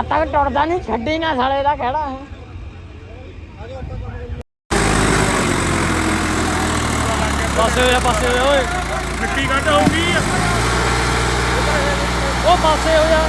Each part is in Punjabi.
ਜਦ ਤੱਕ ਟੁੱਟਦਾ ਨਹੀਂ, ਛੱਡੀ ਨਾ ਸਾਲੇ ਦਾ ਖੜਾ ਹੈ ਪਾਸੇ ਹੋਇਆ, ਪਾਸੇ ਹੋ ਜਾ ਓਏ। ਮਿੱਟੀ ਕੱਢ ਹੋਊਗੀ ਉਹ ਪਾਸੇ ਹੋਇਆ।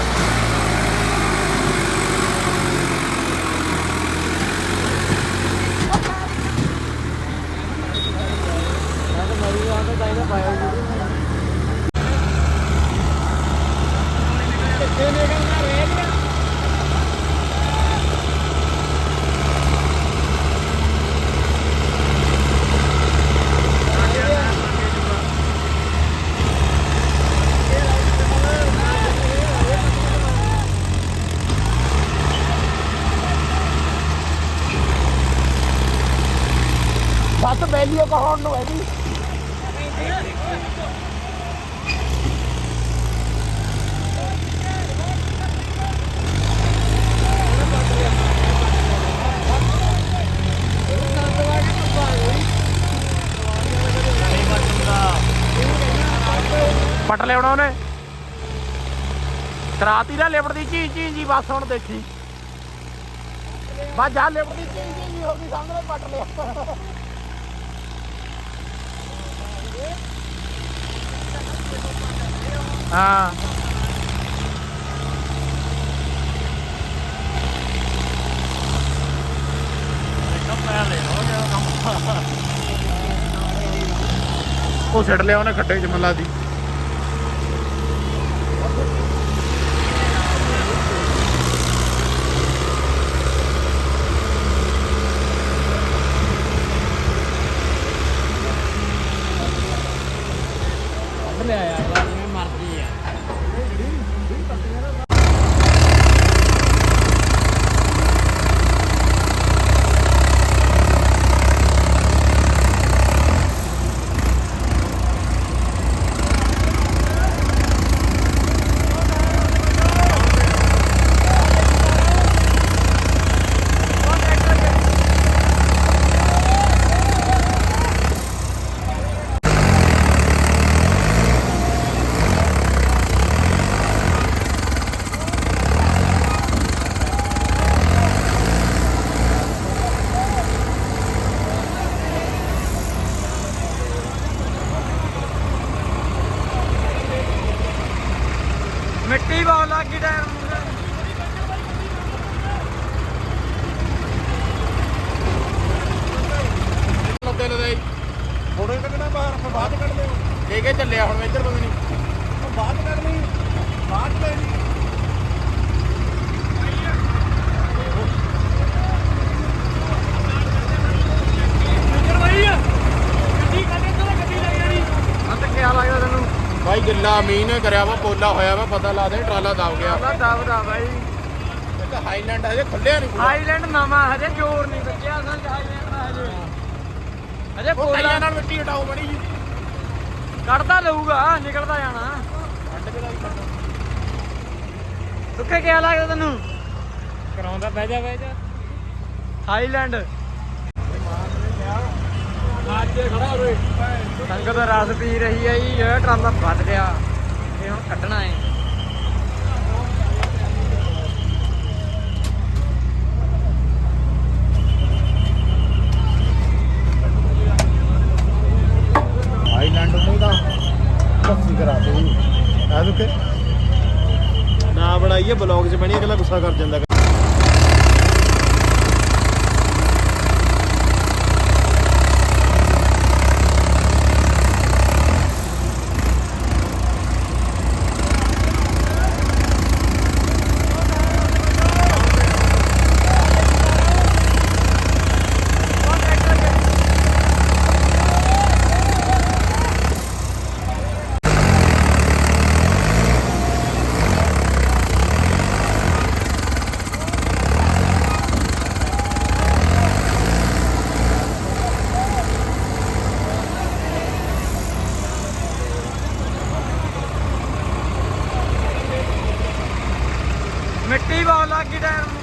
ਜਾ ਸੱਤ ਕਹਾਉਣ ਨੂੰ ਹੈ ਜੀ? ਪਟ ਲਿਆਉਣਾ ਉਹਨੇ। ਕਰਾਤੀ ਨਾ ਲਿਬੜ ਦੀ ਚੀ ਚੀ ਜੀ, ਬਸ ਹੁਣ ਦੇਖੀ। ਬਸ ਜਾ ਲਿਬੜ ਦੀ ਚੀ ਚੀ ਹੋ ਗਈ ਸਾਹਮਣੇ ਪਟ ਲਿਆ। ਹਾਂ। ਉਹ ਛੱਡ ਲਿਆ ਉਹਨੇ ਖੱਡੇ ਚ ਮੱਲਾ ਦੀ ਲਿਆ ਯਾਰ ਜਿਵੇਂ ਮਰਜ਼ੀ ਆ ਮਿੱਟੀ ਬਹੁਤ ਲੱਗੀ ਟਾਇਰ ਨੂੰ ਲੱਦੇ ਲਦੇ ਥੋੜੇ ਕੱਢਣਾ ਬਾਹਰ ਫਿਰ ਬਾਅਦ ਕੱਢ ਲਿਓ ਲੈ ਕੇ ਚੱਲਿਆ ਹੁਣ ਇੱਧਰ ਤੋਂ ਨਹੀਂ ਉਹ ਬਾਅਦ ਕੱਢ ਲਈ ਬਾਅਦ ਲੈ ਲਈ ਅੰਤ ਕਿਆ ਲੱਗਦਾ ਤੈਨੂੰ ਭਾਈ ਗਿੱਲਾ ਮੀਂਹ ਨੇ ਕਰਿਆ ਵਾ ਪੋਲਾ ਹੋਇਆ ਵਾ ਪਤਾ ਲਾ ਦੇ ਟਰਾਲਾ ਦਬ ਗਿਆ। ਅੱਲਾ ਦਬਦਾ ਬਾਈ। ਇੱਕ ਹਾਈਲੈਂਡ ਹਜੇ ਖੁੱਲਿਆ ਨਹੀਂ ਪੂਰਾ। ਹਾਈਲੈਂਡ ਨਵਾਂ ਹਜੇ ਜੋਰ ਨਹੀਂ ਬੱਚਿਆ ਅਸਾਂ ਹਾਈਲੈਂਡ ਦਾ ਹਜੇ। ਹਜੇ ਉਹ ਪੋਲਾ ਟਾਈਆਂ ਨਾਲ ਮਿੱਟੀ ਹਟਾਓ ਬੜੀ ਜੀ। ਕੱਢਦਾ ਲਊਗਾ ਨਿਕਲਦਾ ਜਾਣਾ। ਕੱਢ ਕੇ ਦਾ ਸੁੱਕੇ ਕਿਆ ਲੱਗਦਾ ਤੈਨੂੰ? ਕਰਾਉਂਦਾ ਬਹਿ ਜਾ ਬਹਿ ਜਾ। ਹੋਵੇ ਸੰਗਤ ਰਸ ਪੀ ਰਹੀ ਹੈ ਜੀ ਇਹ ਟਰਾਲਾ ਵੱਧ ਗਿਆ ਇਹ ਹੁਣ ਕੱਢਣਾ ਹੈ। ਹਾਈਲੈਂਡ ਨੂੰ ਤਾਂ ਲੱਸੀ ਕਰਾ ਦੇ ਆ ਦੁਕੇ ਨਾ ਬਣਾਈਏ ਬਲੌਗ 'ਚ ਬਣੀ ਅਗਲਾ ਗੁੱਸਾ ਕਰ ਜਾਂਦਾ ਮਿੱਟੀ ਬਹੁਤ ਲੱਗੀ ਟਾਇਰ ਨੂੰ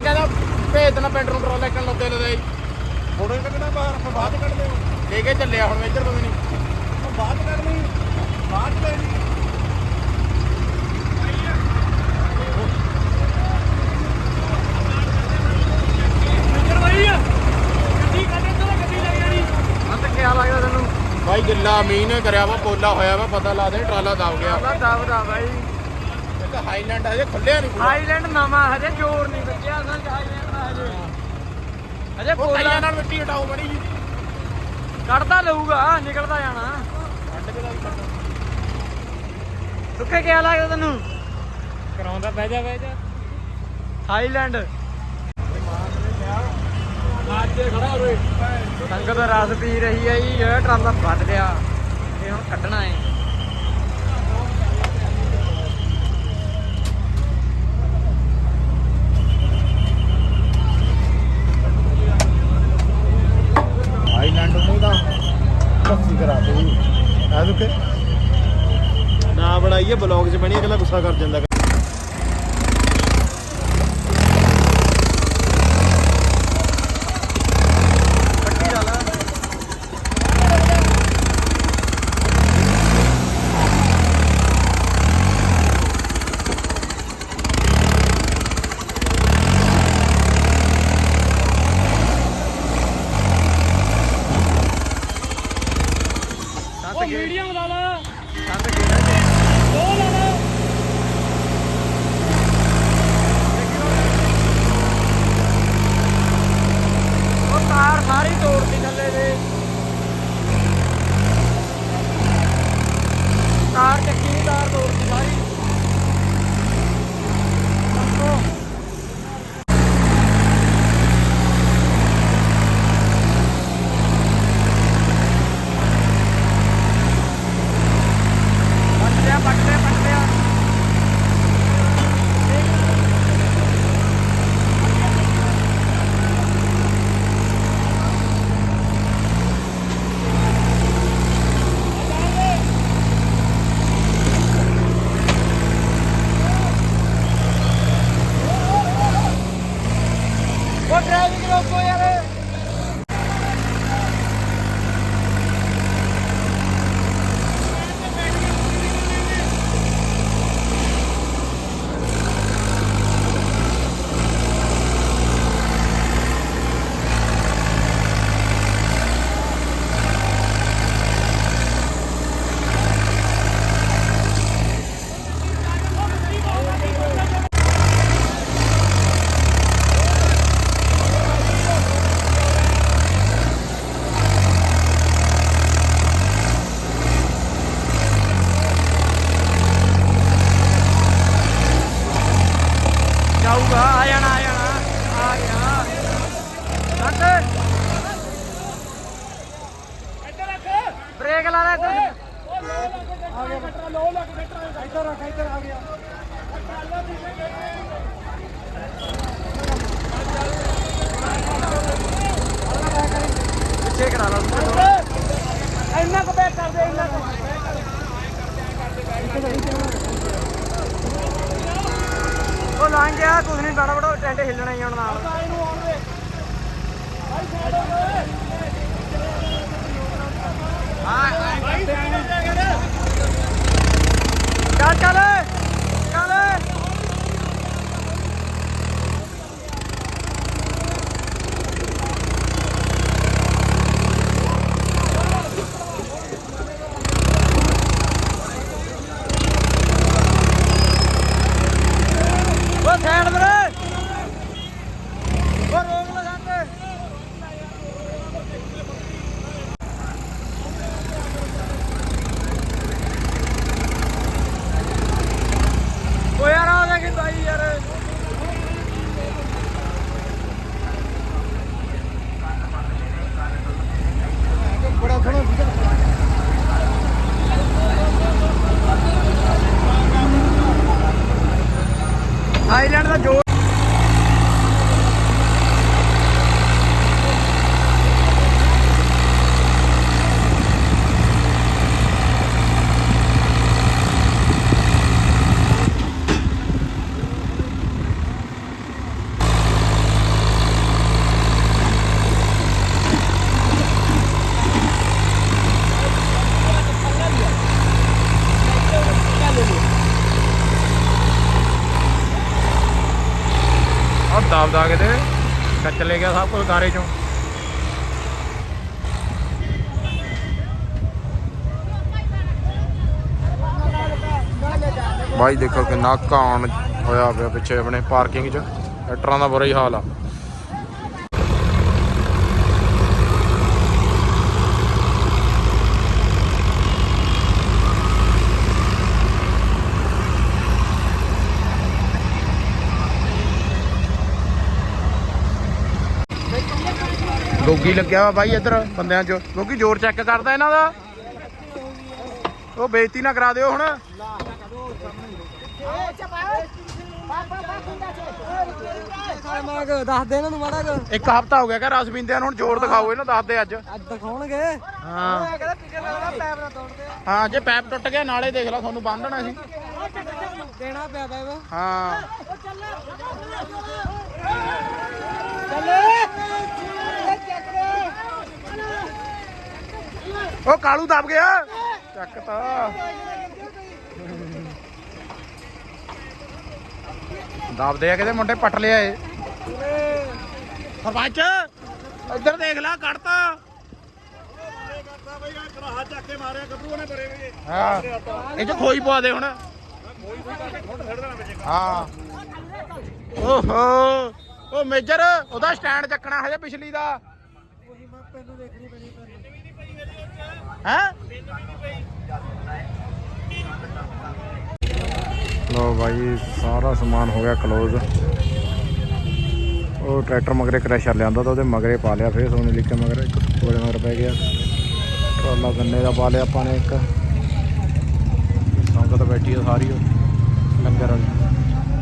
ਕਹਿੰਦਾ ਭੇਜ ਦੇਣਾ ਪਿੰਡ ਨੂੰ ਟਰਾਲਾ ਇੱਕਣ ਲੱਦੇ ਲਦੇ ਥੋੜੇ ਕੱਢਣਾ ਬਾਹਰ ਫਿਰ ਬਾਅਦ ਕੱਢ ਲਿਓ ਲੈ ਕੇ ਚੱਲਿਆ ਹੁਣ ਇੱਧਰ ਤੋਂ ਨਹੀਂ। ਬਾਅਦ ਕਰ ਲਈ। ਬਾਅਦ ਲੈ ਲਈ ਹਾਂ ਤੇ ਕਿਆ ਲੱਗਦਾ ਤੈਨੂੰ? ਭਾਈ ਗਿੱਲਾ ਮੀਂਹ ਨੇ ਕਰਿਆ ਵਾ ਪੋਲਾ ਹੋਇਆ ਵਾ ਪਤਾ ਲਾ ਦੇ ਟਰਾਲਾ ਦਬ ਗਿਆ। ਅੱਲਾ ਦਬਦਾ ਬਾਈ। ਇੱਕ ਹਾਈਲੈਂਡ ਹਜੇ ਖੁੱਲਿਆ ਨਹੀਂ ਪੂਰਾ। ਹਾਈਲੈਂਡ ਨਵਾਂ ਹਜੇ ਜ਼ੋਰ ਨਹੀਂ ਬੱਚਿਆ ਅਸਲ ਚ ਹਾਈਲੈਂਡ ਦਾ ਹਜੇ। ਹਜੇ ਪੋਲਾ ਨਾਲ ਮਿੱਟੀ ਹਟਾਓ ਬੜੀ ਜੀ। ਕੱਢਦਾ ਲਊਗਾ ਨਿਕਲਦਾ ਜਾਣਾ। ਸੁੱਕੇ ਕਿਆ ਲੱਗਦਾ ਤੈਨੂੰ? ਕਰਾਉਂਦਾ ਬਹਿ ਜਾ ਬਹਿ ਜਾ। ਹੋਏ ਸੰਗਤ ਰਸ ਪੀ ਰਹੀ ਹੈ ਜੀ ਇਹ ਟਰਾਲਾ ਵੱਧ ਗਿਆ ਇਹ ਹੁਣ ਕੱਢਣਾ ਹੈ ਹਾਈਲੈਂਡ ਨੂੰ ਤਾਂ ਲੱਸੀ ਕਰਾ ਦੇ ਆ ਦੁਕੇ। ਨਾ ਬਣਾਈਏ ਬਲੌਗ 'ਚ ਬਣੀ ਅਗਲਾ ਗੁੱਸਾ ਕਰ ਜਾਂਦਾ। ਉਹ ਮੀਡੀਅਮ ਲਾ ਲਾ ਸੰਤ ਕਿਹੜਾ ਜੀ ਦੋ ਲਾ ਲਾ ਉਹ ਤਾਰ ਸਾਰੀ ਤੋੜਤੀ ਥੱਲੇ ਦੇ ਤਾਰ ਚੱਕੀ ਦੀ ਤਾਰ ਤੋੜਤੀ ਸਾਰੀ ਦੱਸੋ ਪੱਟ ਲਿਆ ਪੱਟ ਲਿਆ ਪੱਟ ਲਿਆ ਉਹ ਡਰਾਈਵਿੰਗ ਰੋਕੋ ਯਾਰ ਜਾਊਗਾ ਆ ਜਾਣਾ ਆ ਜਾਣਾ, ਆ ਗਿਆ। ਸੰਤ ਇੱਧਰ ਰੱਖ। ਬ੍ਰੇਕ ਲਾ ਲੈ ਇੱਧਰ। ਆ ਗਿਆ ਬੱਟਾ ਲੋ। ਲੱਗ ਬੱਟਾ ਇੱਧਰ। ਰੱਖ ਇੱਧਰ ਆ ਗਿਆ ਪਿੱਛੇ ਕਰਾ ਲਾ ਇੰਨਾ ਕੁ ਬੈਕ ਕਰ ਦੇ, ਇੰਨਾ ਕੁ। ਉਹ ਲੰਘ ਗਿਆ ਕੁਝ ਨਹੀਂ ਬੜਾ ਬੜਾ ਟੈਂਟ ਹਿੱਲਣਾ ਹੀ ਹੁਣ ਨਾਲ। ਇਹਨੂੰ ਚੱਲ ਚੱਲ ਉਹ ਸਾਈਡ ਵੀਰੇ ਉਹ ਰੋਕ ਲੈ ਸੰਤ ਆਪਦਾ ਕਿਤੇ ਕੱਚ ਲੈ ਗਿਆ ਸਭ ਕੁਝ ਗਾਰੇ ਚੋਂ। ਬਾਈ ਦੇਖੋ ਕਿੰਨਾ ਕਾਣ ਹੋਇਆ ਪਿਆ ਪਿੱਛੇ ਆਪਣੇ ਪਾਰਕਿੰਗ 'ਚ। ਟਰੈਕਟਰਾਂ ਦਾ ਬੁਰਾ ਹੀ ਹਾਲ ਆ। ਗੋਗੀ ਲੱਗਿਆ ਵਾ ਬਾਈ ਇੱਧਰ ਬੰਦਿਆਂ 'ਚ। ਕਿਉਂਕਿ ਜ਼ੋਰ ਚੈੱਕ ਕਰਦਾ ਇਹਨਾਂ ਦਾ। ਉਹ ਬੇਇੱਜ਼ਤੀ ਨਾ ਕਰਾ ਦਿਓ ਹੁਣ। ਮਾਗ ਦੱਸ ਦੇ ਇਹਨਾਂ ਨੂੰ ਮਾੜਾ ਕੁ। ਇੱਕ ਹਫਤਾ ਹੋ ਗਿਆ ਕਿ ਰਸ ਪੀਂਦਿਆਂ ਨੂੰ, ਹੁਣ ਜ਼ੋਰ ਦਿਖਾਓ ਇਹਨਾਂ ਦੱਸਦੇ ਅੱਜ ਅੱਜ। ਦਿਖਾਉਣਗੇ ਹਾਂ। ਕਹਿੰਦਾ ਪਿੱਛੇ ਦਾ ਪੈਪ ਨਾ ਤੋੜਦੇ ਹਾਂ, ਜੇ ਪੈਪ ਟੁੱਟ ਗਿਆ, ਨਾਲੇ ਦੇਖ ਲਾ, ਤੁਹਾਨੂੰ ਬੰਨਣਾ ਸੀ ਦੇਣਾ ਪਿਆ ਪੈਪ ਹਾਂ। ਉਹ ਕਾਲੂ ਦਬ ਗਿਆ। ਚੱਕ ਤਾ। ਦਬਦੇ ਆ ਕਿਤੇ ਮੁੰਡੇ ਪੱਟ ਲਿਆ ਏ ਸਰਪੰਚ ਇੱਧਰ ਦੇਖ ਲੈ ਕੱਢਤਾ। ਹਾਂ। ਇਹ ਚ ਖੋਈ ਪਵਾ ਦੇ ਹੁਣ। ਹਾਂ। ਓਹੋ। ਉਹ ਮੇਜਰ ਉਹਦਾ ਸਟੈਂਡ ਚੱਕਣਾ ਹਜੇ ਪਿਛਲੀ ਦਾ। ਹੈ? ਲੋ ਭਾਈ ਸਾਰਾ ਸਮਾਨ ਹੋ ਗਿਆ ਕਲੋਜ਼ ਉਹ ਟਰੈਕਟਰ ਮਗਰੇ ਕ੍ਰੈਸ਼ਰ ਲਿਆਂਦਾ ਤਾਂ ਉਹਦੇ ਮਗਰੇ ਪਾ ਲਿਆ, ਫੇਰ ਸੋਨੇ ਕੇ ਮਗਰ ਇੱਕ ਬੜੇ ਮਗਰ ਪੈ ਗਿਆ। ਟਰਾਲਾ ਗੰਨੇ ਦਾ ਪਾ ਲਿਆ ਆਪਾਂ ਨੇ ਇੱਕ। ਸੰਗਤ ਬੈਠੀ ਆ ਸਾਰੀ ਉਹ, ਲੰਗਰ ਵਾਲੀ।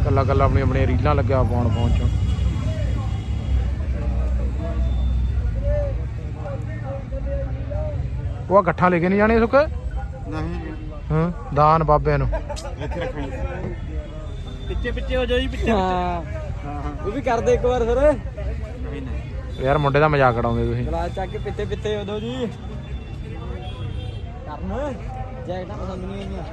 ਕੱਲਾ ਕੱਲਾ ਆਪਣੀ ਆਪਣੀ ਰੀਲਾਂ ਲੱਗਿਆ ਪਾਉਣ ਪਹੁੰਚੋ ਉਹ ਗੱਠਾਂ ਲੈ ਕੇ ਨਹੀਂ ਜਾਣੇ ਸੁੱਕ? ਨਹੀਂ। ਹਾਂ ਦਾਨ ਬਾਬਿਆਂ ਨੂੰ। ਇੱਥੇ ਰੱਖਣੀ ਪਿੱਛੇ ਪਿੱਛੇ ਹੋ ਜਾਓ ਜੀ ਪਿੱਛੇ ਹਾਂ। ਉਹ ਵੀ ਕਰਦੇ ਇੱਕ ਵਾਰ ਫਿਰ। ਨਹੀਂ ਨਹੀਂ। ਯਾਰ ਮੁੰਡੇ ਦਾ ਮਜ਼ਾਕ ਉਡਾਉਂਦੇ ਤੁਸੀਂ। ਗਲਾਸ ਚੱਕ ਕੇ ਪਿੱਤੇ ਪਿੱਤੇ ਉਦੋਂ ਜੀ। ਕਰਨ। ਜੈਕਟਾਂ ਪਸੰਦ ਨਹੀਂ ਆਈਆਂ।